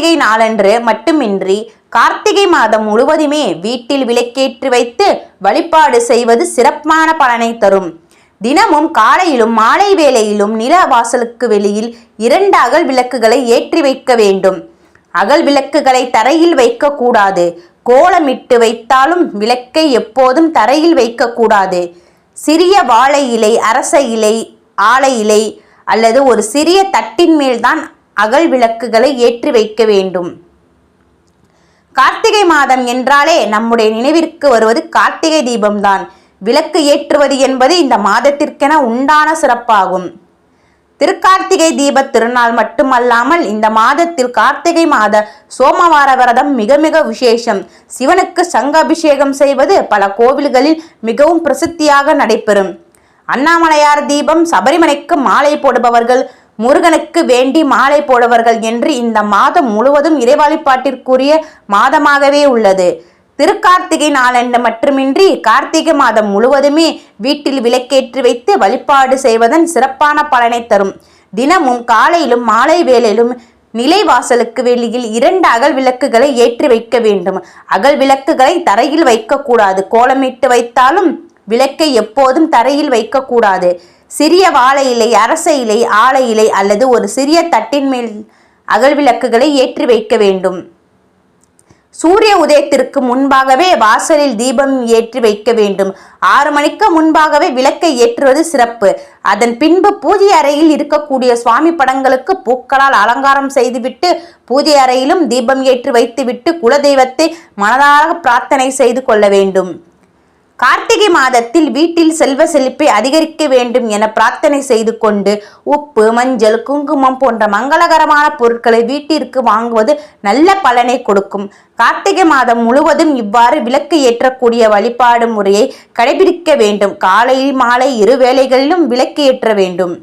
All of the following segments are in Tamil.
கார்த்திகை நாளன்று மட்டுமின்றி கார்த்திகை மாதம் முழுவதுமே வீட்டில் விளக்கேற்றி வைத்து வழிபாடு செய்வது சிறப்பான பலனை தரும். தினமும் காலையிலும் மாலை வேளையிலும் நில வாசலுக்கு வெளியில் இரண்டு அகல் விளக்குகளை ஏற்றி வைக்க வேண்டும். அகல் விளக்குகளை தரையில் வைக்கக்கூடாது. கோலமிட்டு வைத்தாலும் விளக்கை எப்போதும் தரையில் வைக்கக்கூடாது. சிறிய வாழை இலை அரச இலை ஆலை இலை அல்லது ஒரு சிறிய தட்டின் மேல்தான் அகல் விளக்குகளை ஏற்றி வைக்க வேண்டும். கார்த்திகை மாதம் என்றாலே நம்முடைய நினைவிற்கு வருவது கார்த்திகை தீபம்தான். விளக்கு ஏற்றுவது என்பது இந்த மாதத்திற்கென உண்டான சிறப்பாகும். திருக்கார்த்திகை தீப திருநாள் மட்டுமல்லாமல் இந்த மாதத்தில் கார்த்திகை மாத சோமவார விரதம் மிக மிக விசேஷம். சிவனுக்கு சங்க அபிஷேகம் செய்வது பல கோவில்களில் மிகவும் பிரசித்தியாக நடைபெறும். அண்ணாமலையார் தீபம் சபரிமலைக்கு மாலை போடுபவர்கள் முருகனுக்கு வேண்டி மாலை போடுவர்கள் என்று இந்த மாதம் முழுவதும் இறைவழிபாட்டிற்குரிய மாதமாகவே உள்ளது. திருக்கார்த்திகை நாளன்று மட்டுமின்றி கார்த்திகை மாதம் முழுவதுமே வீட்டில் விளக்கேற்றி வைத்து வழிபாடு செய்வதன் சிறப்பான பலனை தரும். தினமும் காலையிலும் மாலை வேளையிலும் நிலைவாசலுக்கு வெளியில் இரண்டு அகல் விளக்குகளை ஏற்றி வைக்க வேண்டும். அகல் விளக்குகளை தரையில் வைக்கக்கூடாது. கோலமிட்டு வைத்தாலும் விளக்கை எப்போதும் தரையில் வைக்கக்கூடாது. சிறிய வாழை இலை அரச இலை ஆலை இலை அல்லது ஒரு சிறிய தட்டின் மேல் அகல் விளக்குகளை ஏற்றி வைக்க வேண்டும். சூரிய உதயத்திற்கு முன்பாகவே வாசலில் தீபம் ஏற்றி வைக்க வேண்டும். ஆறு மணிக்கு முன்பாகவே விளக்கை ஏற்றுவது சிறப்பு. அதன் பின்பு பூஜை அறையில் இருக்கக்கூடிய சுவாமி படங்களுக்கு பூக்களால் அலங்காரம் செய்துவிட்டு பூஜை அறையிலும் தீபம் ஏற்றி வைத்துவிட்டு குலதெய்வத்தை மனதாக பிரார்த்தனை செய்து கொள்ள வேண்டும். கார்த்திகை மாதத்தில் வீட்டில் செல்வ செழிப்பை அதிகரிக்க வேண்டும் என பிரார்த்தனை செய்து கொண்டு உப்பு மஞ்சள் குங்குமம் போன்ற மங்களகரமான பொருட்களை வீட்டிற்கு வாங்குவது நல்ல பலனை கொடுக்கும். கார்த்திகை மாதம் முழுவதும் இவ்வாறு விளக்கு ஏற்றக்கூடிய வழிபாடு முறையை கடைபிடிக்க வேண்டும். காலையில் மாலை இரு வேளைகளிலும் விளக்கு ஏற்ற வேண்டும்.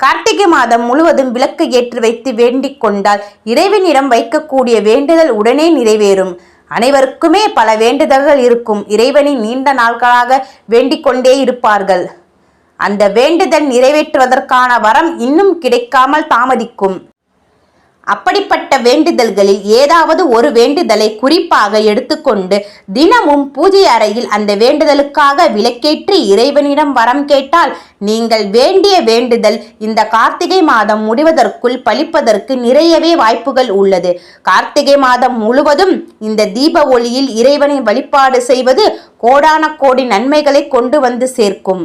கார்த்திகை மாதம் முழுவதும் விளக்கு ஏற்றி வைத்து வேண்டிக் கொண்டால் இறைவனிடம் வைக்கக்கூடிய வேண்டுதல் உடனே நிறைவேறும். அனைவருக்குமே பல வேண்டுதல்கள் இருக்கும். இறைவனை நீண்ட நாட்களாக வேண்டிக் கொண்டே இருப்பார்கள். அந்த வேண்டுதல் நிறைவேற்றுவதற்கான வரம் இன்னும் கிடைக்காமல் தாமதிக்கும். அப்படிப்பட்ட வேண்டுதல்களில் ஏதாவது ஒரு வேண்டுதலை குறிப்பாக எடுத்துக்கொண்டு தினமும் பூஜை அறையில் அந்த வேண்டுதலுக்காக விளக்கேற்றி இறைவனிடம் வரம் கேட்டால் நீங்கள் வேண்டிய வேண்டுதல் இந்த கார்த்திகை மாதம் முடிவதற்குள் பலிப்பதற்கு நிறையவே வாய்ப்புகள் உள்ளது. கார்த்திகை மாதம் முழுவதும் இந்த தீப ஒளியில் இறைவனை வழிபாடு செய்வது கோடான கோடி நன்மைகளை கொண்டு வந்து சேர்க்கும்.